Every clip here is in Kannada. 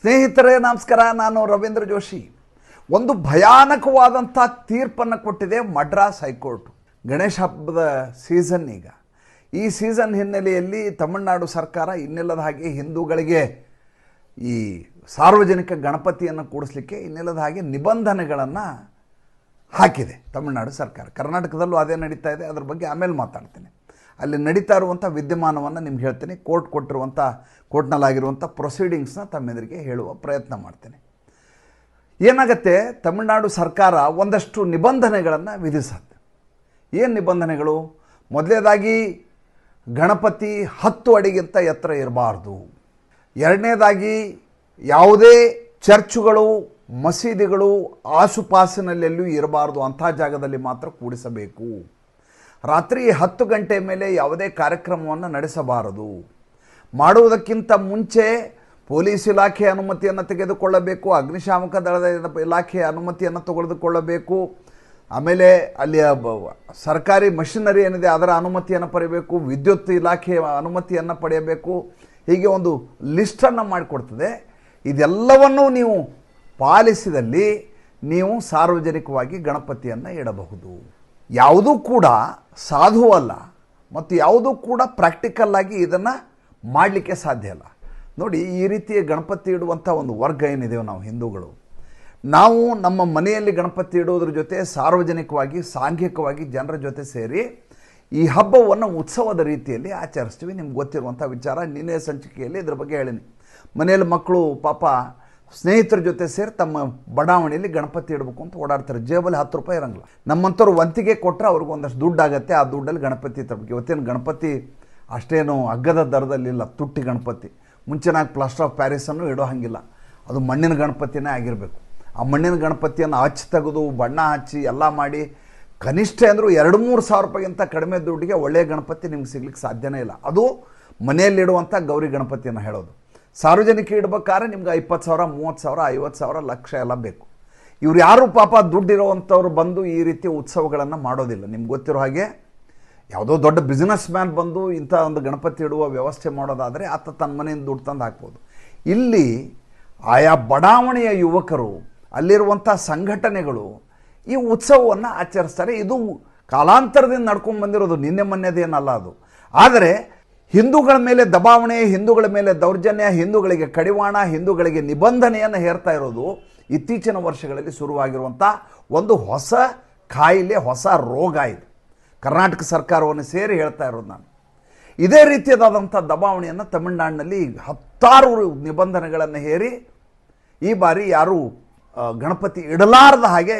ಸ್ನೇಹಿತರೇ, ನಮಸ್ಕಾರ. ನಾನು ರವೀಂದ್ರ ಜೋಶಿ. ಒಂದು ಭಯಾನಕವಾದಂಥ ತೀರ್ಪನ್ನು ಕೊಟ್ಟಿದೆ ಮಡ್ರಾಸ್ ಹೈಕೋರ್ಟ್. ಗಣೇಶ ಹಬ್ಬದ ಸೀಸನ್ ಈಗ. ಈ ಸೀಸನ್ ಹಿನ್ನೆಲೆಯಲ್ಲಿ ತಮಿಳುನಾಡು ಸರ್ಕಾರ ಇನ್ನಿಲ್ಲದ ಹಾಗೆ ಹಿಂದೂಗಳಿಗೆ ಈ ಸಾರ್ವಜನಿಕ ಗಣಪತಿಯನ್ನು ಕೂಡಿಸ್ಲಿಕ್ಕೆ ಇನ್ನಿಲ್ಲದ ಹಾಗೆ ನಿಬಂಧನೆಗಳನ್ನು ಹಾಕಿದೆ ತಮಿಳುನಾಡು ಸರ್ಕಾರ. ಕರ್ನಾಟಕದಲ್ಲೂ ಅದೇ ನಡೀತಾ ಇದೆ. ಅದ್ರ ಬಗ್ಗೆ ಆಮೇಲೆ ಮಾತಾಡ್ತೀನಿ. ಅಲ್ಲಿ ನಡೀತಾ ಇರುವಂಥ ವಿದ್ಯಮಾನವನ್ನು ನಿಮ್ಗೆ ಹೇಳ್ತೀನಿ. ಕೋರ್ಟ್ ಕೊಟ್ಟಿರುವಂಥ, ಕೋರ್ಟ್ನಲ್ಲಾಗಿರುವಂಥ ಪ್ರೊಸೀಡಿಂಗ್ಸ್ನ ತಮ್ಮೆದುರಿಗೆ ಹೇಳುವ ಪ್ರಯತ್ನ ಮಾಡ್ತೇನೆ. ಏನಾಗುತ್ತೆ? ತಮಿಳುನಾಡು ಸರ್ಕಾರ ಒಂದಷ್ಟು ನಿಬಂಧನೆಗಳನ್ನು ವಿಧಿಸುತ್ತೆ. ಏನು ನಿಬಂಧನೆಗಳು? ಮೊದಲನೇದಾಗಿ ಗಣಪತಿ ಹತ್ತು ಅಡಿಗಿಂತ ಎತ್ತರ ಇರಬಾರ್ದು. ಎರಡನೇದಾಗಿ ಯಾವುದೇ ಚರ್ಚುಗಳು, ಮಸೀದಿಗಳು ಆಸುಪಾಸಿನಲ್ಲೆಲ್ಲೂ ಇರಬಾರ್ದು. ಅಂಥ ಜಾಗದಲ್ಲಿ ಮಾತ್ರ ಕೂಡಿಸಬೇಕು. ರಾತ್ರಿ ಹತ್ತು ಗಂಟೆ ಮೇಲೆ ಯಾವುದೇ ಕಾರ್ಯಕ್ರಮವನ್ನು ನಡೆಸಬಾರದು. ಮಾಡುವುದಕ್ಕಿಂತ ಮುಂಚೆ ಪೊಲೀಸ್ ಇಲಾಖೆ ಅನುಮತಿಯನ್ನು ತೆಗೆದುಕೊಳ್ಳಬೇಕು, ಅಗ್ನಿಶಾಮಕ ದಳದ ಇಲಾಖೆ ಅನುಮತಿಯನ್ನು ತೆಗೆದುಕೊಳ್ಳಬೇಕು. ಆಮೇಲೆ ಅಲ್ಲಿಯ ಸರ್ಕಾರಿ ಮಷಿನರಿ ಏನಿದೆ ಅದರ ಅನುಮತಿಯನ್ನು ಪಡೆಯಬೇಕು, ವಿದ್ಯುತ್ ಇಲಾಖೆಯ ಅನುಮತಿಯನ್ನು ಪಡೆಯಬೇಕು. ಹೀಗೆ ಒಂದು ಲಿಸ್ಟನ್ನು ಮಾಡಿಕೊಡ್ತದೆ. ಇದೆಲ್ಲವನ್ನೂ ನೀವು ಪಾಲಿಸಿದಲ್ಲಿ ನೀವು ಸಾರ್ವಜನಿಕವಾಗಿ ಗಣಪತಿಯನ್ನು ಇಡಬಹುದು. ಯಾವುದೂ ಕೂಡ ಸಾಧುವಲ್ಲ ಮತ್ತು ಯಾವುದೂ ಕೂಡ ಪ್ರಾಕ್ಟಿಕಲ್ ಆಗಿ ಇದನ್ನು ಮಾಡಲಿಕ್ಕೆ ಸಾಧ್ಯ ಇಲ್ಲ. ನೋಡಿ, ಈ ರೀತಿಯ ಗಣಪತಿ ಇಡುವಂಥ ಒಂದು ವರ್ಗ ಏನಿದೆಯೋ ನಾವು ಹಿಂದೂಗಳು, ನಾವು ನಮ್ಮ ಮನೆಯಲ್ಲಿ ಗಣಪತಿ ಇಡುವುದ್ರ ಜೊತೆ ಸಾರ್ವಜನಿಕವಾಗಿ, ಸಾಂಘಿಕವಾಗಿ ಜನರ ಜೊತೆ ಸೇರಿ ಈ ಹಬ್ಬವನ್ನು ಉತ್ಸವದ ರೀತಿಯಲ್ಲಿ ಆಚರಿಸ್ತೀವಿ. ನಿಮ್ಗೆ ಗೊತ್ತಿರುವಂಥ ವಿಚಾರ, ನಿನ್ನೆ ಸಂಚಿಕೆಯಲ್ಲಿ ಇದ್ರ ಬಗ್ಗೆ ಹೇಳೀನಿ. ಮನೆಯಲ್ಲಿ ಮಕ್ಕಳು, ಪಾಪ ಸ್ನೇಹಿತರ ಜೊತೆ ಸೇರಿ ತಮ್ಮ ಬಡಾವಣೆಯಲ್ಲಿ ಗಣಪತಿ ಇಡಬೇಕು ಅಂತ ಓಡಾಡ್ತಾರೆ. ಜೇಬಲ್ಲಿ ಹತ್ತು ರೂಪಾಯಿ ಇರಂಗಿಲ್ಲ. ನಮ್ಮಂಥವ್ರು ವಂತಿಗೆ ಕೊಟ್ಟರೆ ಅವ್ರಿಗೆ ಒಂದಷ್ಟು ದುಡ್ಡು ಆಗುತ್ತೆ. ಆ ದುಡ್ಡಲ್ಲಿ ಗಣಪತಿ ತರಬೇಕು. ಇವತ್ತೇನು ಗಣಪತಿ ಅಷ್ಟೇನು ಅಗ್ಗದ ದರದಲ್ಲಿಲ್ಲ ತುಟ್ಟಿ ಗಣಪತಿ. ಮುಂಚೆನಾಗಿ ಪ್ಲಾಸ್ಟರ್ ಆಫ್ ಪ್ಯಾರಿಸನ್ನು ಇಡೋ ಹಾಗಿಲ್ಲ. ಅದು ಮಣ್ಣಿನ ಗಣಪತಿನೇ ಆಗಿರಬೇಕು. ಆ ಮಣ್ಣಿನ ಗಣಪತಿಯನ್ನು ಹಚ್ಚಿ ತೆಗೆದು, ಬಣ್ಣ ಹಚ್ಚಿ, ಎಲ್ಲ ಮಾಡಿ ಕನಿಷ್ಠ ಅಂದರೂ ಎರಡು ಮೂರು ಸಾವಿರ ರೂಪಾಯಿಗಿಂತ ಕಡಿಮೆ ದುಡ್ಡಿಗೆ ಒಳ್ಳೆಯ ಗಣಪತಿ ನಿಮ್ಗೆ ಸಿಗ್ಲಿಕ್ಕೆ ಸಾಧ್ಯನೇ ಇಲ್ಲ. ಅದು ಮನೆಯಲ್ಲಿಡುವಂಥ ಗೌರಿ ಗಣಪತಿಯನ್ನು ಹೇಳೋದು. ಸಾರ್ವಜನಿಕ ಇಡ್ಬೇಕಾದ್ರೆ ನಿಮ್ಗೆ ಇಪ್ಪತ್ತು ಸಾವಿರ, ಮೂವತ್ತು ಸಾವಿರ, ಐವತ್ತು ಸಾವಿರ ಲಕ್ಷ ಎಲ್ಲ ಬೇಕು. ಇವ್ರು ಯಾರು ಪಾಪ ದುಡ್ಡಿರೋವಂಥವ್ರು ಬಂದು ಈ ರೀತಿ ಉತ್ಸವಗಳನ್ನು ಮಾಡೋದಿಲ್ಲ. ನಿಮ್ಗೆ ಗೊತ್ತಿರೋ ಹಾಗೆ ಯಾವುದೋ ದೊಡ್ಡ ಬಿಸ್ನೆಸ್ ಮ್ಯಾನ್ ಬಂದು ಇಂಥ ಒಂದು ಗಣಪತಿ ಇಡುವ ವ್ಯವಸ್ಥೆ ಮಾಡೋದಾದರೆ ಆತ ತನ್ನ ಮನೆಯಿಂದ ದುಡ್ಡು ತಂದು ಹಾಕ್ಬೋದು. ಇಲ್ಲಿ ಆಯಾ ಬಡಾವಣೆಯ ಯುವಕರು, ಅಲ್ಲಿರುವಂಥ ಸಂಘಟನೆಗಳು ಈ ಉತ್ಸವವನ್ನು ಆಚರಿಸ್ತಾರೆ. ಇದು ಕಾಲಾಂತರದಿಂದ ನಡ್ಕೊಂಡು ಬಂದಿರೋದು. ನಿನ್ನೆ ಮೊನ್ನೆದೇನಲ್ಲ ಅದು. ಆದರೆ ಹಿಂದೂಗಳ ಮೇಲೆ ದಬಾವಣೆ, ಹಿಂದೂಗಳ ಮೇಲೆ ದೌರ್ಜನ್ಯ, ಹಿಂದೂಗಳಿಗೆ ಕಡಿವಾಣ, ಹಿಂದೂಗಳಿಗೆ ನಿಬಂಧನೆಯನ್ನು ಹೇರ್ತಾ ಇರೋದು ಇತ್ತೀಚಿನ ವರ್ಷಗಳಲ್ಲಿ ಶುರುವಾಗಿರುವಂಥ ಒಂದು ಹೊಸ ಕಾಯಿಲೆ, ಹೊಸ ರೋಗ ಇದು. ಕರ್ನಾಟಕ ಸರ್ಕಾರವನ್ನು ಸೇರಿ ಹೇಳ್ತಾ ಇರೋದು ನಾನು. ಇದೇ ರೀತಿಯಾದಂಥ ದಬಾವಣೆಯನ್ನು ತಮಿಳುನಾಡಿನಲ್ಲಿ ಹತ್ತಾರು ನಿಬಂಧನೆಗಳನ್ನು ಹೇರಿ ಈ ಬಾರಿ ಯಾರೂ ಗಣಪತಿ ಇಡಲಾರದ ಹಾಗೆ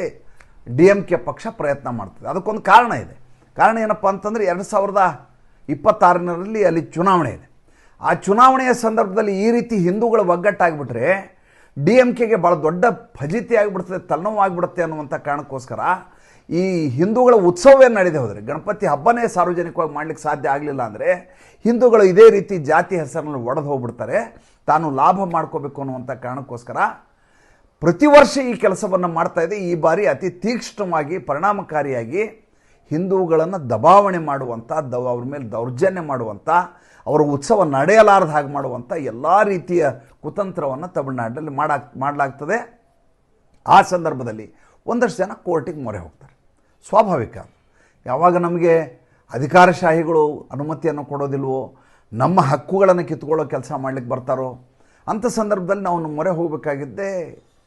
ಡಿ ಎಂ ಕೆ ಪಕ್ಷ ಪ್ರಯತ್ನ ಮಾಡ್ತದೆ. ಅದಕ್ಕೊಂದು ಕಾರಣ ಇದೆ. ಕಾರಣ ಏನಪ್ಪ ಅಂತಂದರೆ ಎರಡು ಸಾವಿರದ ಇಪ್ಪತ್ತಾರರಲ್ಲಿ ಅಲ್ಲಿ ಚುನಾವಣೆ ಇದೆ. ಆ ಚುನಾವಣೆಯ ಸಂದರ್ಭದಲ್ಲಿ ಈ ರೀತಿ ಹಿಂದೂಗಳು ಒಗ್ಗಟ್ಟಾಗಿಬಿಟ್ರೆ ಡಿ ಎಂ ಕೆಗೆ ಭಾಳ ದೊಡ್ಡ ಫಜಿತಿ ಆಗಿಬಿಡ್ತದೆ ತಲೆನೋವಾಗಿಬಿಡುತ್ತೆ ಅನ್ನುವಂಥ ಕಾರಣಕ್ಕೋಸ್ಕರ ಈ ಹಿಂದೂಗಳ ಉತ್ಸವವೇ ನಡೆದೇ ಹೋದರೆ, ಗಣಪತಿ ಹಬ್ಬನೇ ಸಾರ್ವಜನಿಕವಾಗಿ ಮಾಡಲಿಕ್ಕೆ ಸಾಧ್ಯ ಆಗಲಿಲ್ಲ ಅಂದರೆ ಹಿಂದೂಗಳು ಇದೇ ರೀತಿ ಜಾತಿ ಹೆಸರನ್ನು ಒಡೆದು ಹೋಗ್ಬಿಡ್ತಾರೆ. ತಾನು ಲಾಭ ಮಾಡ್ಕೋಬೇಕು ಅನ್ನುವಂಥ ಕಾರಣಕ್ಕೋಸ್ಕರ ಪ್ರತಿ ವರ್ಷ ಈ ಕೆಲಸವನ್ನು ಮಾಡ್ತಾ ಇದೆ. ಈ ಬಾರಿ ಅತಿ ತೀಕ್ಷ್ಣವಾಗಿ, ಪರಿಣಾಮಕಾರಿಯಾಗಿ ಹಿಂದೂಗಳನ್ನು ದಬಾವಣೆ ಮಾಡುವಂಥ ದ ಅವ್ರ ಮೇಲೆ ದೌರ್ಜನ್ಯ ಮಾಡುವಂಥ ಅವರ ಉತ್ಸವ ನಡೆಯಲಾರದ ಹಾಗೆ ಮಾಡುವಂಥ ಎಲ್ಲ ರೀತಿಯ ಕುತಂತ್ರವನ್ನು ತಮಿಳುನಾಡಲ್ಲಿ ಮಾಡಾಕ್ ಮಾಡಲಾಗ್ತದೆ. ಆ ಸಂದರ್ಭದಲ್ಲಿ ಒಂದಷ್ಟು ಜನ ಕೋರ್ಟಿಗೆ ಮೊರೆ ಹೋಗ್ತಾರೆ. ಸ್ವಾಭಾವಿಕ ಯಾವಾಗ ನಮಗೆ ಅಧಿಕಾರಶಾಹಿಗಳು ಅನುಮತಿಯನ್ನು ಕೊಡೋದಿಲ್ವೋ, ನಮ್ಮ ಹಕ್ಕುಗಳನ್ನು ಕಿತ್ಕೊಳ್ಳೋ ಕೆಲಸ ಮಾಡಲಿಕ್ಕೆ ಬರ್ತಾರೋ ಅಂಥ ಸಂದರ್ಭದಲ್ಲಿ ನಾವು ಮೊರೆ ಹೋಗಬೇಕಾಗಿದ್ದೇ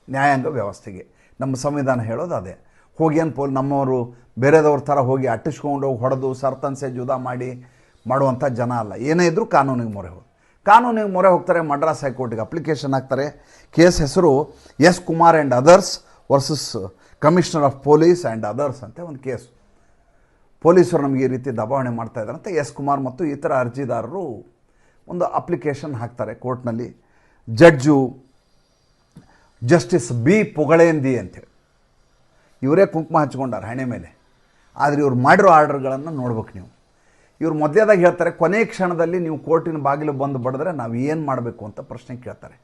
ನ್ಯಾಯಾಂಗ ವ್ಯವಸ್ಥೆಗೆ. ನಮ್ಮ ಸಂವಿಧಾನ ಹೇಳೋದು ಅದೇ. ಹೋಗಿ ಏನು ಪೋಲ್ ನಮ್ಮವರು ಬೇರೆದವ್ರ ಥರ ಹೋಗಿ ಅಟ್ಟಿಸ್ಕೊಂಡು ಹೋಗಿ ಹೊಡೆದು ಸರ್ತನ್ಸೆ ಜುದಾ ಮಾಡಿ ಮಾಡುವಂಥ ಜನ ಅಲ್ಲ. ಏನೇ ಇದ್ದರೂ ಕಾನೂನಿಗೆ ಮೊರೆ ಹೋಗಿ. ಕಾನೂನಿಗೆ ಮೊರೆ ಹೋಗ್ತಾರೆ ಮಡ್ರಾಸ್ ಹೈಕೋರ್ಟಿಗೆ ಅಪ್ಲಿಕೇಶನ್ ಹಾಕ್ತಾರೆ. ಕೇಸ್ ಹೆಸರು S Kumar and others versus commissioner of police and others ಅಂತ ಒಂದು ಕೇಸ್. ಪೊಲೀಸರು ನಮಗೆ ಈ ರೀತಿ ದಬಾವಣೆ ಮಾಡ್ತಾ ಅಂತ ಎಸ್ ಕುಮಾರ್ ಮತ್ತು ಇತರ ಅರ್ಜಿದಾರರು ಒಂದು ಅಪ್ಲಿಕೇಶನ್ ಹಾಕ್ತಾರೆ ಕೋರ್ಟ್ನಲ್ಲಿ. ಜಡ್ಜು ಜಸ್ಟಿಸ್ ಬಿ ಪೊಗಳೇಂದಿ ಅಂತೇಳಿ ಇವರೇ ಕುಂಕುಮ ಹಚ್ಕೊಂಡಾರೆ ಹಣೆ ಮೇಲೆ. ಆದರೆ ಇವ್ರು ಮಾಡಿರೋ ಆರ್ಡರ್ಗಳನ್ನು ನೋಡ್ಬೇಕು ನೀವು. ಇವ್ರು ಮೊದಲೇದಾಗ ಹೇಳ್ತಾರೆ, ಕೊನೆ ಕ್ಷಣದಲ್ಲಿ ನೀವು ಕೋರ್ಟಿನ ಬಾಗಿಲು ಬಂದು ಬಡಿದ್ರೆ ನಾವು ಏನು ಮಾಡಬೇಕು ಅಂತ ಪ್ರಶ್ನೆ ಕೇಳ್ತಾರೆ.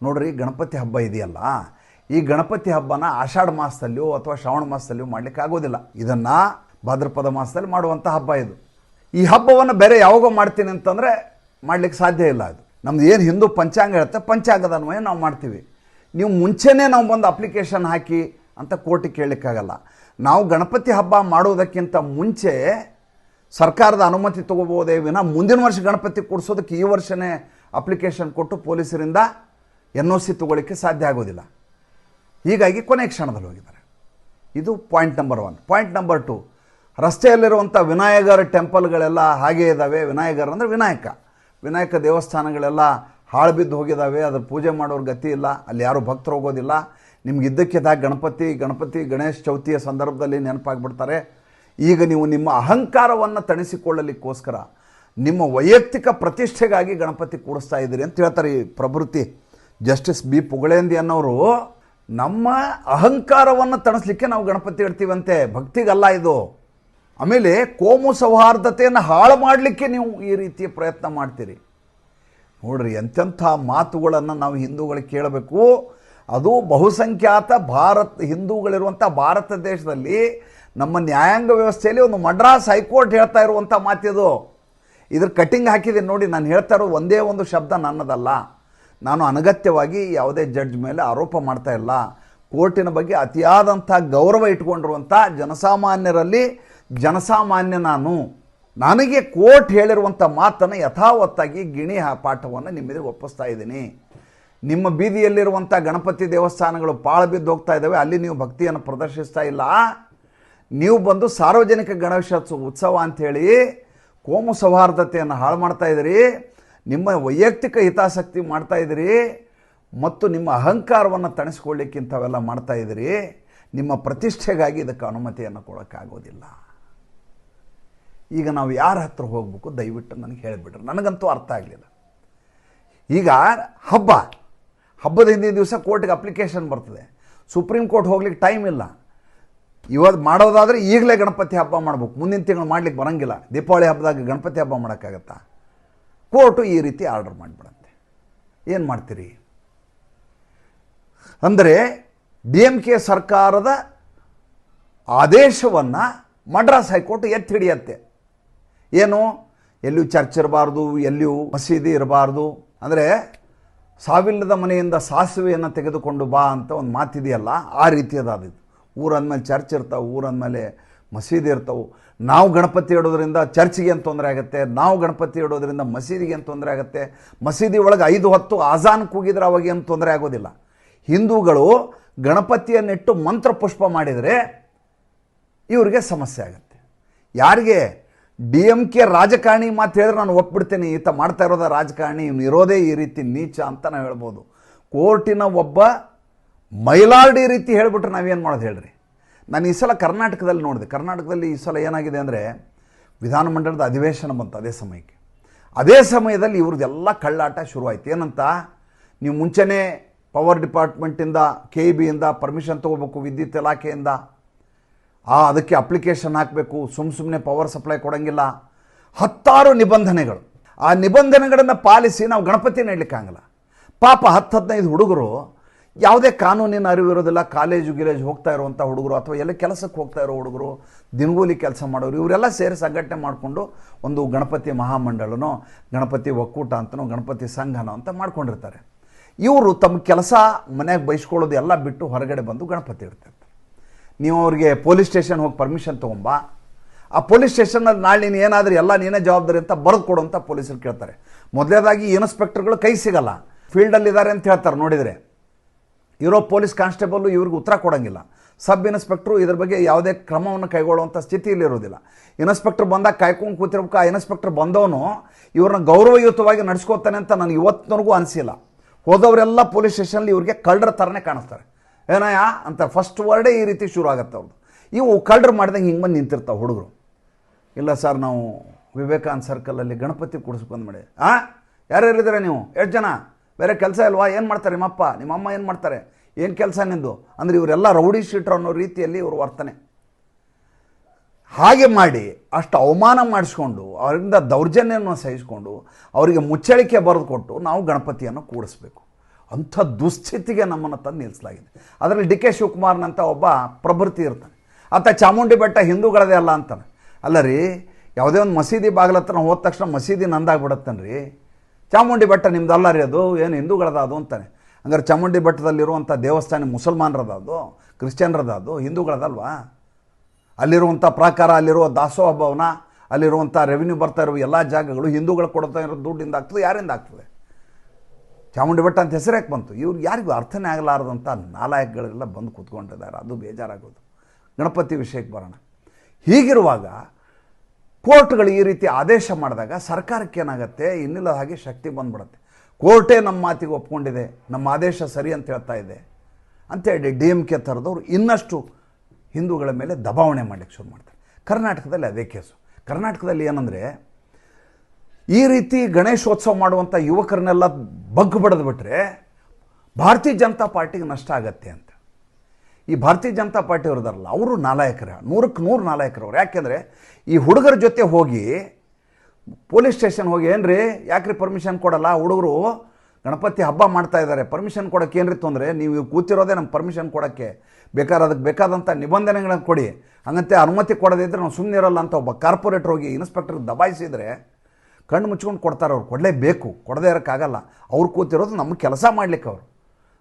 ನೋಡ್ರಿ, ಗಣಪತಿ ಹಬ್ಬ ಇದೆಯಲ್ಲ, ಈ ಗಣಪತಿ ಹಬ್ಬನ ಆಷಾಢ ಮಾಸದಲ್ಲಿಯೋ ಅಥವಾ ಶ್ರಾವಣ ಮಾಸದಲ್ಲಿಯೋ ಮಾಡಲಿಕ್ಕೆ ಆಗೋದಿಲ್ಲ. ಇದನ್ನು ಭಾದ್ರಪದ ಮಾಸದಲ್ಲಿ ಮಾಡುವಂಥ ಹಬ್ಬ ಇದು. ಈ ಹಬ್ಬವನ್ನು ಬೇರೆ ಯಾವಾಗ ಮಾಡ್ತೀನಿ ಅಂತಂದರೆ ಮಾಡಲಿಕ್ಕೆ ಸಾಧ್ಯ ಇಲ್ಲ ಅದು. ನಮ್ದು ಏನು ಹಿಂದೂ ಪಂಚಾಂಗ ಹೇಳುತ್ತೆ ಪಂಚಾಂಗದ ಅನ್ವಯ ನಾವು ಮಾಡ್ತೀವಿ. ನೀವು ಮುಂಚೆನೇ ನಾವು ಬಂದು ಅಪ್ಲಿಕೇಶನ್ ಹಾಕಿ ಅಂತ ಕೋರ್ಟಿಗೆ ಕೇಳಲಿಕ್ಕಾಗಲ್ಲ. ನಾವು ಗಣಪತಿ ಹಬ್ಬ ಮಾಡೋದಕ್ಕಿಂತ ಮುಂಚೆ ಸರ್ಕಾರದ ಅನುಮತಿ ತಗೋಬೋದೇ ವಿನ ಮುಂದಿನ ವರ್ಷ ಗಣಪತಿ ಕೂಡಿಸೋದಕ್ಕೆ ಈ ವರ್ಷನೇ ಅಪ್ಲಿಕೇಶನ್ ಕೊಟ್ಟು ಪೊಲೀಸರಿಂದ ಎನ್ ಒ ಸಿ ತಗೊಳ್ಳಿಕ್ಕೆ ಸಾಧ್ಯ ಆಗೋದಿಲ್ಲ. ಹೀಗಾಗಿ ಕೊನೆ ಕ್ಷಣದಲ್ಲಿ ಹೋಗಿದ್ದಾರೆ. ಇದು point number one. Point number two, ರಸ್ತೆಯಲ್ಲಿರುವಂಥ ವಿನಾಯಕರ ಟೆಂಪಲ್ಗಳೆಲ್ಲ ಹಾಗೇ ಇದ್ದಾವೆ ವಿನಾಯಕರ್ ಅಂದರೆ ವಿನಾಯಕ. ವಿನಾಯಕ ದೇವಸ್ಥಾನಗಳೆಲ್ಲ ಹಾಳು ಬಿದ್ದು ಹೋಗಿದ್ದಾವೆ ಅದ್ರ ಪೂಜೆ ಮಾಡೋರ ಗತಿ ಇಲ್ಲ. ಅಲ್ಲಿ ಯಾರು ಭಕ್ತರು ಹೋಗೋದಿಲ್ಲ. ನಿಮ್ಗೆ ಇದ್ದಕ್ಕಿದ್ದಾಗ ಗಣಪತಿ ಗಣಪತಿ ಗಣೇಶ ಚೌತಿಯ ಸಂದರ್ಭದಲ್ಲಿ ನೆನಪಾಗ್ಬಿಡ್ತಾರೆ. ಈಗ ನೀವು ನಿಮ್ಮ ಅಹಂಕಾರವನ್ನು ತಣಿಸಿಕೊಳ್ಳಲಿಕ್ಕೋಸ್ಕರ ನಿಮ್ಮ ವೈಯಕ್ತಿಕ ಪ್ರತಿಷ್ಠೆಗಾಗಿ ಗಣಪತಿ ಕೂಡಿಸ್ತಾ ಇದ್ದೀರಿ ಅಂತ ಹೇಳ್ತಾರೆ ಈ ಪ್ರಭೃತಿ. Justice B. ಪುಗಳೇಂದಿ ಅನ್ನೋರು, ನಮ್ಮ ಅಹಂಕಾರವನ್ನು ತಣಿಸ್ಲಿಕ್ಕೆ ನಾವು ಗಣಪತಿ ಇಡ್ತೀವಂತೆ ಭಕ್ತಿಗಲ್ಲ ಇದು. ಆಮೇಲೆ ಕೋಮು ಸೌಹಾರ್ದತೆಯನ್ನು ಹಾಳು ಮಾಡಲಿಕ್ಕೆ ನೀವು ಈ ರೀತಿಯ ಪ್ರಯತ್ನ ಮಾಡ್ತೀರಿ. ನೋಡ್ರಿ ಎಂತೆಂಥ ಮಾತುಗಳನ್ನು ನಾವು ಹಿಂದೂಗಳಿಗೆ ಕೇಳಬೇಕು. ಅದು ಬಹುಸಂಖ್ಯಾತ ಭಾರತ್ ಹಿಂದೂಗಳಿರುವಂಥ ಭಾರತ ದೇಶದಲ್ಲಿ ನಮ್ಮ ನ್ಯಾಯಾಂಗ ವ್ಯವಸ್ಥೆಯಲ್ಲಿ ಒಂದು ಮಡ್ರಾಸ್ ಹೈಕೋರ್ಟ್ ಹೇಳ್ತಾ ಇರುವಂಥ ಮಾತಿದು. ಇದ್ರ ಕಟಿಂಗ್ ಹಾಕಿದ್ದೀನಿ ನೋಡಿ, ನಾನು ಹೇಳ್ತಾ ಇರೋದು ಒಂದೇ ಒಂದು ಶಬ್ದ ನನ್ನದಲ್ಲ. ನಾನು ಅನಗತ್ಯವಾಗಿ ಯಾವುದೇ ಜಡ್ಜ್ ಮೇಲೆ ಆರೋಪ ಮಾಡ್ತಾ ಇಲ್ಲ. ಕೋರ್ಟಿನ ಬಗ್ಗೆ ಅತಿಯಾದಂಥ ಗೌರವ ಇಟ್ಕೊಂಡಿರುವಂಥ ಜನಸಾಮಾನ್ಯರಲ್ಲಿ ಜನಸಾಮಾನ್ಯ ನಾನು. ನನಗೆ ಕೋರ್ಟ್ ಹೇಳಿರುವಂಥ ಮಾತನ್ನು ಯಥಾವತ್ತಾಗಿ ಗಿಣಿ ಪಾಠವನ್ನು ನಿಮ್ಮೆದುರು ಒಪ್ಪಿಸ್ತಾ ಇದ್ದೀನಿ. ನಿಮ್ಮ ಬೀದಿಯಲ್ಲಿರುವಂಥ ಗಣಪತಿ ದೇವಸ್ಥಾನಗಳು ಪಾಳು ಬಿದ್ದು ಹೋಗ್ತಾ ಇದ್ದಾವೆ, ಅಲ್ಲಿ ನೀವು ಭಕ್ತಿಯನ್ನು ಪ್ರದರ್ಶಿಸ್ತಾ ಇಲ್ಲ. ನೀವು ಬಂದು ಸಾರ್ವಜನಿಕ ಗಣೇಶೋತ್ಸವ ಉತ್ಸವ ಅಂಥೇಳಿ ಕೋಮು ಸೌಹಾರ್ದತೆಯನ್ನು ಹಾಳು ಮಾಡ್ತಾ ಇದ್ದೀರಿ, ನಿಮ್ಮ ವೈಯಕ್ತಿಕ ಹಿತಾಸಕ್ತಿ ಮಾಡ್ತಾ ಇದ್ದೀರಿ, ಮತ್ತು ನಿಮ್ಮ ಅಹಂಕಾರವನ್ನು ತಣಿಸ್ಕೊಳ್ಳಿಕ್ಕಿಂಥವೆಲ್ಲ ಮಾಡ್ತಾ ಇದ್ದೀರಿ, ನಿಮ್ಮ ಪ್ರತಿಷ್ಠೆಗಾಗಿ ಇದಕ್ಕೆ ಅನುಮತಿಯನ್ನು ಕೊಡೋಕ್ಕಾಗೋದಿಲ್ಲ. ಈಗ ನಾವು ಯಾರ ಹತ್ರ ಹೋಗ್ಬೇಕು? ದಯವಿಟ್ಟು ನನಗೆ ಹೇಳಿಬಿಟ್ರೆ ನನಗಂತೂ ಅರ್ಥ ಆಗಲಿಲ್ಲ. ಈಗ ಹಬ್ಬ. ಹಬ್ಬದ ಹಿಂದಿನ ದಿವಸ ಕೋರ್ಟ್ಗೆ ಅಪ್ಲಿಕೇಶನ್ ಬರ್ತದೆ. ಸುಪ್ರೀಂ ಕೋರ್ಟ್ ಹೋಗ್ಲಿಕ್ಕೆ ಟೈಮ್ ಇಲ್ಲ. ಇವತ್ತು ಮಾಡೋದಾದರೆ ಈಗಲೇ ಗಣಪತಿ ಹಬ್ಬ ಮಾಡ್ಬೇಕು. ಮುಂದಿನ ತಿಂಗಳು ಮಾಡ್ಲಿಕ್ಕೆ ಬರೋಂಗಿಲ್ಲ. ದೀಪಾವಳಿ ಹಬ್ಬದಾಗ ಗಣಪತಿ ಹಬ್ಬ ಮಾಡೋಕ್ಕಾಗತ್ತಾ? ಕೋರ್ಟು ಈ ರೀತಿ ಆರ್ಡರ್ ಮಾಡಿಬಿಡಂತೆ ಏನು ಮಾಡ್ತೀರಿ? ಅಂದರೆ ಡಿ ಎಂ ಕೆ ಸರ್ಕಾರದ ಆದೇಶವನ್ನು ಮಡ್ರಾಸ್ ಹೈಕೋರ್ಟ್ ಎತ್ತಿ ಹಿಡಿಯತ್ತೆ ಏನು? ಎಲ್ಲಿಯೂ ಚರ್ಚ್ ಇರಬಾರ್ದು, ಎಲ್ಲಿಯೂ ಮಸೀದಿ ಇರಬಾರ್ದು. ಅಂದರೆ ಸಾವಿಲ್ಲದ ಮನೆಯಿಂದ ಸಾಸಿವೆಯನ್ನು ತೆಗೆದುಕೊಂಡು ಬಾ ಅಂತ ಒಂದು ಮಾತಿದೆಯಲ್ಲ, ಆ ರೀತಿಯದಾದ ಇದು ಊರಂದಮೇಲೆ ಚರ್ಚ್ ಇರ್ತಾವೆ ಊರಂದಮೇಲೆ ಮಸೀದಿ ಇರ್ತಾವೆ. ನಾವು ಗಣಪತಿ ಇಡೋದ್ರಿಂದ ಚರ್ಚ್ಗೆ ಏನು ತೊಂದರೆ ಆಗುತ್ತೆ? ನಾವು ಗಣಪತಿ ಇಡೋದ್ರಿಂದ ಮಸೀದಿಗೆ ಏನು ತೊಂದರೆ ಆಗುತ್ತೆ? ಮಸೀದಿ ಒಳಗೆ ಐದು ಹತ್ತು ಆಜಾನ್ ಕೂಗಿದ್ರೆ ಅವಾಗ ಏನು ತೊಂದರೆ ಆಗೋದಿಲ್ಲ. ಹಿಂದೂಗಳು ಗಣಪತಿಯನ್ನಿಟ್ಟು ಮಂತ್ರ ಪುಷ್ಪ ಮಾಡಿದರೆ ಇವರಿಗೆ ಸಮಸ್ಯೆ ಆಗುತ್ತೆ. ಯಾರಿಗೆ? ಡಿ ಎಂ ಕೆ ರಾಜಕಾರಣಿ ಮಾತು ಹೇಳಿದ್ರೆ ನಾನು ಒಪ್ಪಿಡ್ತೇನೆ ಈತ ಮಾಡ್ತಾ ಇರೋದ ರಾಜಕಾರಣಿ, ಇವನು ಇರೋದೇ ಈ ರೀತಿ ನೀಚ ಅಂತ ನಾವು ಹೇಳ್ಬೋದು. ಕೋರ್ಟಿನ ಒಬ್ಬ ಮೈಲಾರ್ಡಿ ರೀತಿ ಹೇಳಿಬಿಟ್ರೆ ನಾವೇನು ಮಾಡೋದು ಹೇಳ್ರಿ? ನಾನು ಈ ಸಲ ಕರ್ನಾಟಕದಲ್ಲಿ ನೋಡಿದೆ. ಕರ್ನಾಟಕದಲ್ಲಿ ಈ ಸಲ ಏನಾಗಿದೆ ಅಂದರೆ ವಿಧಾನಮಂಡಲದ ಅಧಿವೇಶನ ಬಂತು ಅದೇ ಸಮಯಕ್ಕೆ. ಅದೇ ಸಮಯದಲ್ಲಿ ಇವ್ರದ್ದೆಲ್ಲ ಕಳ್ಳಾಟ ಶುರುವಾಯಿತು. ಏನಂತ? ನೀವು ಮುಂಚೆನೇ ಪವರ್ ಡಿಪಾರ್ಟ್ಮೆಂಟಿಂದ ಕೆ ಇ ಬಿಯಿಂದ ಪರ್ಮಿಷನ್ ತೊಗೋಬೇಕು, ವಿದ್ಯುತ್ ಇಲಾಖೆಯಿಂದ ಆ, ಅದಕ್ಕೆ ಅಪ್ಲಿಕೇಶನ್ ಹಾಕಬೇಕು. ಸುಮ್ಮ ಸುಮ್ಮನೆ ಪವರ್ ಸಪ್ಲೈ ಕೊಡೋಂಗಿಲ್ಲ. ಹತ್ತಾರು ನಿಬಂಧನೆಗಳು. ಆ ನಿಬಂಧನೆಗಳನ್ನು ಪಾಲಿಸಿ ನಾವು ಗಣಪತಿ ನೆಡ್ಲಿಕ್ಕಾಗಲ್ಲ ಪಾಪ ಹತ್ತು ಹದಿನೈದು ಹುಡುಗರು ಯಾವುದೇ ಕಾನೂನಿನ ಅರಿವಿರೋದಿಲ್ಲ ಕಾಲೇಜು ಗಿಲೇಜ್ ಹೋಗ್ತಾ ಇರುವಂಥ ಹುಡುಗರು ಅಥವಾ ಎಲ್ಲ ಕೆಲಸಕ್ಕೆ ಹೋಗ್ತಾ ಇರೋ ಹುಡುಗರು, ದಿನಗೂಲಿ ಕೆಲಸ ಮಾಡೋರು, ಇವರೆಲ್ಲ ಸೇರಿ ಸಂಘಟನೆ ಮಾಡಿಕೊಂಡು ಒಂದು ಗಣಪತಿ ಮಹಾಮಂಡಳನೋ ಗಣಪತಿ ಒಕ್ಕೂಟ ಅಂತನೋ, ಗಣಪತಿ ಸಂಘನೋ ಅಂತ ಮಾಡ್ಕೊಂಡಿರ್ತಾರೆ. ಇವರು ತಮ್ಮ ಕೆಲಸ ಮನೆಗೆ ಬಯಸ್ಕೊಳ್ಳೋದು ಎಲ್ಲ ಬಿಟ್ಟು ಹೊರಗಡೆ ಬಂದು ಗಣಪತಿ ಇಡ್ತಿರ್ತಾರೆ ನೀವು ಅವ್ರಿಗೆ ಪೊಲೀಸ್ ಸ್ಟೇಷನ್ ಹೋಗಿ ಪರ್ಮಿಷನ್ ತೊಗೊಂಬ. ಆ ಪೊಲೀಸ್ ಸ್ಟೇಷನಲ್ಲಿ ನಾಳೆ ನೀನು ಏನಾದರೂ ಎಲ್ಲ ನೀನೇ ಜವಾಬ್ದಾರಿ ಅಂತ ಬರೆದು ಕೊಡು ಅಂತ ಪೊಲೀಸರು ಕೇಳ್ತಾರೆ. ಮೊದಲೇದಾಗಿ ಇನ್ಸ್ಪೆಕ್ಟರ್ಗಳು ಕೈ ಸಿಗಲ್ಲ. ಫೀಲ್ಡಲ್ಲಿದ್ದಾರೆ ಅಂತ ಹೇಳ್ತಾರೆ, ನೋಡಿದರೆ. ಇರೋ ಪೊಲೀಸ್ ಕಾನ್ಸ್ಟೇಬಲ್ಲು ಇವ್ರಿಗೆ ಉತ್ತರ ಕೊಡೋಂಗಿಲ್ಲ. ಸಬ್ ಇನ್ಸ್ಪೆಕ್ಟ್ರು ಇದ್ರ ಬಗ್ಗೆ ಯಾವುದೇ ಕ್ರಮವನ್ನು ಕೈಗೊಳ್ಳುವಂಥ ಸ್ಥಿತಿಯಲ್ಲಿ ಇರೋದಿಲ್ಲ ಇನ್ಸ್ಪೆಕ್ಟರ್ ಬಂದಾಗ ಕಾಯ್ಕೊಂಡು ಕೂತಿರ್ಬೇಕು. ಆ ಇನ್ಸ್ಪೆಕ್ಟರ್ ಬಂದವನು ಇವ್ರನ್ನ ಗೌರವಯುತವಾಗಿ ನಡೆಸ್ಕೋತಾನೆ ಅಂತ ನನಗೆ ಇವತ್ತಿನವರೆಗೂ ಅನಿಸಿಲ್ಲ. ಹೋದವರೆಲ್ಲ ಪೊಲೀಸ್ ಸ್ಟೇಷನಲ್ಲಿ ಇವ್ರಿಗೆ ಕಳ್ಳರ ಥರನೇ ಕಾಣಿಸ್ತಾರೆ. ಏನಯ್ಯ ಅಂತ ಫಸ್ಟ್ ವರ್ಡೇ ಈ ರೀತಿ ಶುರು ಆಗತ್ತೆ ಅವ್ರದ್ದು ಇವು ಕಳ್ಳರು ಮಾಡಿದಂಗೆ ಹಿಂಗೆ ಬಂದು ನಿಂತಿರ್ತಾವೆ ಹುಡುಗರು. ಇಲ್ಲ ಸರ್ ನಾವು ವಿವೇಕಾನಂದ ಸರ್ಕಲಲ್ಲಿ ಗಣಪತಿ ಕೂಡಿಸ್ಕೊಂಡು ಮಾಡಿ ಆ? ಇದ್ದಾರೆ ನೀವು? ಎಷ್ಟು ಜನ? ಬೇರೆ ಕೆಲಸ ಇಲ್ವಾ? ಏನು ಮಾಡ್ತಾರೆ ನಿಮ್ಮಪ್ಪ? ನಿಮ್ಮಮ್ಮ ಏನು ಮಾಡ್ತಾರೆ? ಏನು ಕೆಲಸ ನಿಂದು? ಅಂದರೆ ಇವರೆಲ್ಲ ರೌಡಿ ಶೀಟ್ರು ಅನ್ನೋ ರೀತಿಯಲ್ಲಿ ಇವರು ವರ್ತನೆ. ಹಾಗೆ ಮಾಡಿ ಅಷ್ಟು ಅವಮಾನ ಮಾಡಿಸ್ಕೊಂಡು, ಅವರಿಂದ ದೌರ್ಜನ್ಯವನ್ನು ಸಹಿಸಿಕೊಂಡು, ಅವರಿಗೆ ಮುಚ್ಚಳಿಕೆ ಬರೆದು ಕೊಟ್ಟು ನಾವು ಗಣಪತಿಯನ್ನು ಕೂಡಿಸ್ಬೇಕು. ಅಂಥ ದುಸ್ಥಿತಿಗೆ ನಮ್ಮನ್ನು ತಂದು ನಿಲ್ಲಿಸಲಾಗಿದೆ. ಅದರಲ್ಲಿ ಡಿ ಕೆ ಶಿವಕುಮಾರ್ನಂಥ ಒಬ್ಬ ಪ್ರಭೃತಿ ಇರ್ತಾನೆ. ಆತ ಚಾಮುಂಡಿ ಬೆಟ್ಟ ಹಿಂದೂಗಳದೇ ಅಲ್ಲ ಅಂತಾನೆ. ಅಲ್ಲ ರೀ, ಯಾವುದೇ ಒಂದು ಮಸೀದಿ ಬಾಗಿಲತ್ರ ಹೋದ ತಕ್ಷಣ ಮಸೀದಿ ನಂದಾಗ್ಬಿಡತ್ತನ್ರಿ? ಚಾಮುಂಡಿ ಬೆಟ್ಟ ನಿಮ್ದಲ್ಲ ರೀ ಅದು? ಏನು ಹಿಂದೂಗಳದ ಅದು ಅಂತಾನೆ. ಹಂಗಾರೆ ಚಾಮುಂಡಿ ಬೆಟ್ಟದಲ್ಲಿರುವಂಥ ದೇವಸ್ಥಾನ ಮುಸಲ್ಮಾನರದ ಅದು ಹಿಂದೂಗಳದಲ್ವಾ? ಅಲ್ಲಿರುವಂಥ ಪ್ರಾಕಾರ, ಅಲ್ಲಿರುವ ದಾಸೋಹ ಭವನ, ಅಲ್ಲಿರುವಂಥ ರೆವಿನ್ಯೂ ಬರ್ತಾ ಇರುವ ಎಲ್ಲ ಜಾಗಗಳು ಹಿಂದೂಗಳು ಕೊಡ್ತಾ ಇರೋ ದುಡ್ಡಿಂದ ಆಗ್ತದೆ, ಯಾರಿಂದ ಆಗ್ತದೆ? ಚಾಮುಂಡಿ ಬೆಟ್ಟ ಅಂತ ಹೆಸರು ಬಂತು? ಇವ್ರು ಯಾರಿಗೂ ಅರ್ಥನೇ ಆಗಲಾರದಂಥ ನಾಲಾಯಕಗಳೆಲ್ಲ ಬಂದು ಕೂತ್ಕೊಂಡಿದ್ದಾರೆ. ಅದು ಬೇಜಾರಾಗೋದು. ಗಣಪತಿ ವಿಷಯಕ್ಕೆ ಬರೋಣ. ಹೀಗಿರುವಾಗ ಕೋರ್ಟ್ಗಳು ಈ ರೀತಿ ಆದೇಶ ಮಾಡಿದಾಗ ಸರ್ಕಾರಕ್ಕೆ ಏನಾಗುತ್ತೆ? ಇನ್ನಿಲ್ಲದ ಹಾಗೆ ಶಕ್ತಿ ಬಂದ್ಬಿಡುತ್ತೆ. ಕೋರ್ಟೇ ನಮ್ಮ ಮಾತಿಗೆ ಒಪ್ಕೊಂಡಿದೆ. ನಮ್ಮ ಆದೇಶ ಸರಿ ಅಂತ ಹೇಳ್ತಾ ಇದೆ. ಅಂತೇಳಿ ಡಿ ಎಂ ಕೆ ಥರದವ್ರು ಇನ್ನಷ್ಟು ಹಿಂದೂಗಳ ಮೇಲೆ ದಬಾವಣೆ ಮಾಡಲಿಕ್ಕೆ ಶುರು ಮಾಡ್ತಾರೆ. ಕರ್ನಾಟಕದಲ್ಲಿ ಅದೇ ಕೇಸು. ಕರ್ನಾಟಕದಲ್ಲಿ ಏನಂದರೆ ಈ ರೀತಿ ಗಣೇಶೋತ್ಸವ ಮಾಡುವಂಥ ಯುವಕರನ್ನೆಲ್ಲ ಬಗ್ಗು ಬಡದು ಬಿಟ್ರೆ ಭಾರತೀಯ ಜನತಾ ಪಾರ್ಟಿಗೆ ನಷ್ಟ ಆಗತ್ತೆ ಅಂತ. ಈ ಭಾರತೀಯ ಜನತಾ ಪಾರ್ಟಿ ಅವ್ರದಾರಲ್ಲ ಅವರು ನಾಲಾಯಕರ. ನೂರಕ್ಕೆ ನೂರು ನಾಲಾಯಕರವ್ರು. ಯಾಕೆಂದರೆ ಈ ಹುಡುಗರ ಜೊತೆ ಹೋಗಿ ಪೊಲೀಸ್ ಸ್ಟೇಷನ್ ಹೋಗಿ, ಏನ್ರಿ, ಯಾಕ್ರಿ ಪರ್ಮಿಷನ್ ಕೊಡಲ್ಲ? ಹುಡುಗರು ಗಣಪತಿ ಹಬ್ಬ ಮಾಡ್ತಾ ಇದ್ದಾರೆ ಪರ್ಮಿಷನ್ ಕೊಡೋಕ್ಕೆ ಏನ್ರಿ ತೊಂದರೆ? ನೀವು ಕೂತಿರೋದೇ ನಮ್ಗೆ ಪರ್ಮಿಷನ್ ಕೊಡೋಕ್ಕೆ. ಬೇಕಾದ್ರೆ ಅದಕ್ಕೆ ಬೇಕಾದಂಥ ನಿಬಂಧನೆಗಳನ್ನ ಕೊಡಿ. ಹಂಗಂತೆ ಅನುಮತಿ ಕೊಡದಿದ್ದರೆ ನಾವು ಸುಮ್ಮನೆ ಇರೋಲ್ಲ ಅಂತ ಒಬ್ಬ ಕಾರ್ಪೊರೇಟರ್ ಹೋಗಿ ಇನ್ಸ್ಪೆಕ್ಟರ್ ದಬಾಯಿಸಿದರೆ ಕಣ್ಣು ಮುಚ್ಕೊಂಡು ಕೊಡ್ತಾರೆ ಅವ್ರು. ಕೊಡಲೇಬೇಕು ಕೊಡದೇ ಇರೋಕ್ಕಾಗಲ್ಲ. ಅವ್ರು ಕೂತಿರೋದು ನಮಗೆ ಕೆಲಸ ಮಾಡ್ಲಿಕ್ಕೆ ಅವರು.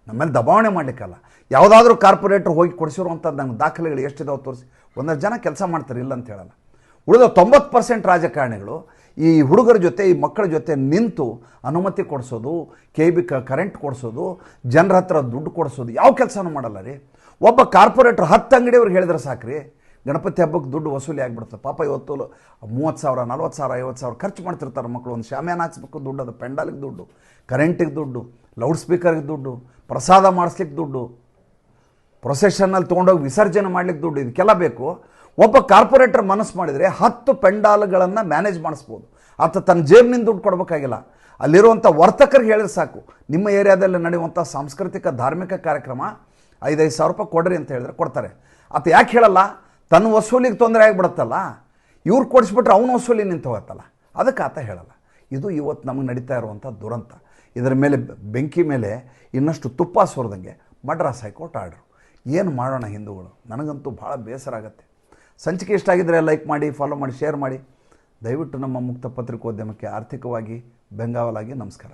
ನಮ್ಮಲ್ಲಿ ದಬಾವಣೆ ಮಾಡಲಿಕ್ಕಲ್ಲ ಯಾವುದಾದ್ರೂ ಕಾರ್ಪೊರೇಟ್ರ್ ಹೋಗಿ ಕೊಡಿಸಿರುವಂಥದ್ದು ನಂಗೆ ದಾಖಲೆಗಳು ಎಷ್ಟಿದಾವೆ ತೋರಿಸಿ. ಒಂದಷ್ಟು ಜನ ಕೆಲಸ ಮಾಡ್ತಾರೆ, ಇಲ್ಲ ಅಂತ ಹೇಳಲ್ಲ. ಉಳಿದ ತೊಂಬತ್ತು ಪರ್ಸೆಂಟ್ ರಾಜಕಾರಣಿಗಳು ಈ ಹುಡುಗರ ಜೊತೆ, ಈ ಮಕ್ಕಳ ಜೊತೆ ನಿಂತು ಅನುಮತಿ ಕೊಡಿಸೋದು, ಕೆ ಬಿ ಕರೆಂಟ್ ಕೊಡಿಸೋದು, ಜನರ ಹತ್ರ ದುಡ್ಡು ಕೊಡಿಸೋದು, ಯಾವ ಕೆಲಸನೂ ಮಾಡಲ್ಲ ರೀ. ಒಬ್ಬ ಕಾರ್ಪೊರೇಟ್ರ್ ಹತ್ತು ಅಂಗಡಿಯವ್ರಿಗೆ ಹೇಳಿದ್ರೆ ಸಾಕ್ರಿ. ಗಣಪತಿ ಹಬ್ಬಕ್ಕೆ ದುಡ್ಡು ವಸೂಲಿ ಆಗಿಬಿಡುತ್ತೆ. ಪಾಪ ಇವತ್ತು ಮೂವತ್ತು ಸಾವಿರ, ನಲ್ವತ್ತು ಸಾವಿರ, ಐವತ್ತು ಸಾವಿರ ಖರ್ಚು ಮಾಡ್ತಿರ್ತಾರೆ ಮಕ್ಕಳು ಒಂದು ಶಾಮ್ಯಾನ ಹಾಕ್ಸ್ಬೇಕು ದುಡ್ಡು, ಅದು ಪೆಂಡಾಲಿಗೆ ದುಡ್ಡು, ಕರೆಂಟಿಗೆ ದುಡ್ಡು, ಲೌಡ್ ಸ್ಪೀಕರ್ಗೆ ದುಡ್ಡು, ಪ್ರಸಾದ ಮಾಡಿಸ್ಲಿಕ್ಕೆ ದುಡ್ಡು, ಪ್ರೊಸೆಷನ್ನಲ್ಲಿ ತೊಗೊಂಡೋಗಿ ವಿಸರ್ಜನೆ ಮಾಡ್ಲಿಕ್ಕೆ ದುಡ್ಡು, ಇದಕ್ಕೆಲ್ಲ ಬೇಕು. ಒಬ್ಬ ಕಾರ್ಪೊರೇಟರ್ ಮನಸ್ಸು ಮಾಡಿದರೆ ಹತ್ತು ಪೆಂಡಾಲ್ಗಳನ್ನು ಮ್ಯಾನೇಜ್ ಮಾಡಿಸ್ಬೋದು. ಆತ ತನ್ನ ಜೇಬಿನಿಂದ ದುಡ್ಡು ಕೊಡಬೇಕಾಗಿಲ್ಲ. ಅಲ್ಲಿರುವಂಥ ವರ್ತಕರಿಗೆ ಹೇಳಿದ್ರೆ ಸಾಕು. ನಿಮ್ಮ ಏರಿಯಾದಲ್ಲಿ ನಡೆಯುವಂಥ ಸಾಂಸ್ಕೃತಿಕ, ಧಾರ್ಮಿಕ ಕಾರ್ಯಕ್ರಮ ಐದೈದು ಸಾವಿರ ರೂಪಾಯಿ ಕೊಡ್ರಿ ಅಂತ ಹೇಳಿದ್ರೆ ಕೊಡ್ತಾರೆ. ಆತ ಯಾಕೆ ಹೇಳಲ್ಲ? ತನ್ನ ವಸೂಲಿಗೆ ತೊಂದರೆ ಆಗಿಬಿಡುತ್ತಲ್ಲ? ಇವ್ರು ಕೊಡಿಸ್ಬಿಟ್ರೆ ಅವನ ವಸೂಲಿ ನಿಂತು ಹೋಗತ್ತಲ್ಲ ಅದಕ್ಕೆ ಆತ ಹೇಳಲ್ಲ. ಇದು ಇವತ್ತು ನಮಗೆ ನಡೀತಾ ಇರುವಂಥ ದುರಂತ. ಇದರ ಮೇಲೆ ಬೆಂಕಿ ಮೇಲೆ ಇನ್ನಷ್ಟು ತುಪ್ಪ ಸುರಿದಂಗೆ ಮಡ್ರಾಸ್ ಹೈಕೋರ್ಟ್ ಆರ್ಡ್ರು. ಏನು ಮಾಡೋಣ ಹಿಂದೂಗಳು? ನನಗಂತೂ ಭಾಳ ಬೇಸರ ಆಗುತ್ತೆ. ಸಂಚಿಕೆ ಇಷ್ಟ ಆಗಿದ್ದರೆ ಲೈಕ್ ಮಾಡಿ, ಫಾಲೋ ಮಾಡಿ, ಶೇರ್ ಮಾಡಿ. ದಯವಿಟ್ಟು ನಮ್ಮ ಮುಕ್ತ ಪತ್ರಿಕೋದ್ಯಮಕ್ಕೆ ಆರ್ಥಿಕವಾಗಿ ಬೆಂಗಾವಲಾಗಿ ನಮಸ್ಕಾರ.